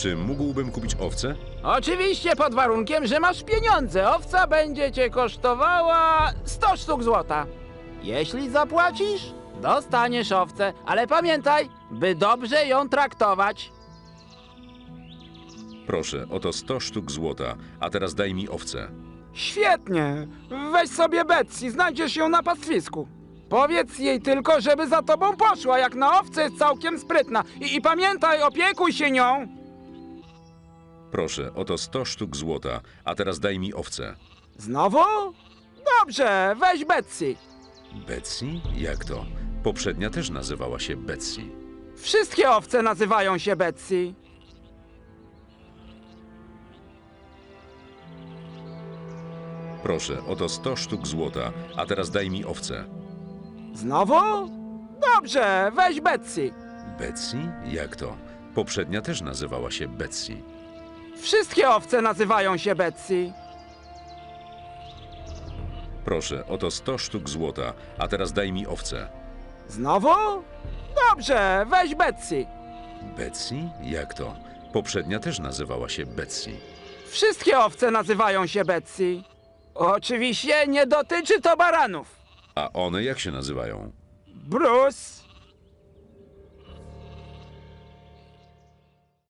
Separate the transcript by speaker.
Speaker 1: Czy mógłbym kupić owce?
Speaker 2: Oczywiście pod warunkiem, że masz pieniądze. Owca będzie cię kosztowała 100 sztuk złota. Jeśli zapłacisz, dostaniesz owcę, ale pamiętaj, by dobrze ją traktować.
Speaker 1: Proszę, oto 100 sztuk złota, a teraz daj mi owce.
Speaker 3: Świetnie. Weź sobie Betsy, znajdziesz ją na pastwisku. Powiedz jej tylko, żeby za tobą poszła, jak na owce jest całkiem sprytna. I, I pamiętaj, opiekuj się nią.
Speaker 1: Proszę, oto 100 sztuk złota, a teraz daj mi owce.
Speaker 3: Znowu? Dobrze, weź Betsy.
Speaker 1: Betsy? Jak to? Poprzednia też nazywała się Betsy.
Speaker 3: Wszystkie owce nazywają się Betsy.
Speaker 1: Proszę, oto 100 sztuk złota, a teraz daj mi owce.
Speaker 3: Znowu? Dobrze, weź Betsy.
Speaker 1: Betsy? Jak to? Poprzednia też nazywała się Betsy.
Speaker 3: Wszystkie owce nazywają się Betsy.
Speaker 1: Proszę, oto 100 sztuk złota, a teraz daj mi owce.
Speaker 3: Znowu? Dobrze, weź Betsy.
Speaker 1: Betsy? Jak to? Poprzednia też nazywała się Betsy.
Speaker 3: Wszystkie owce nazywają się Betsy. Oczywiście nie dotyczy to baranów.
Speaker 1: A one jak się nazywają?
Speaker 3: Bruce,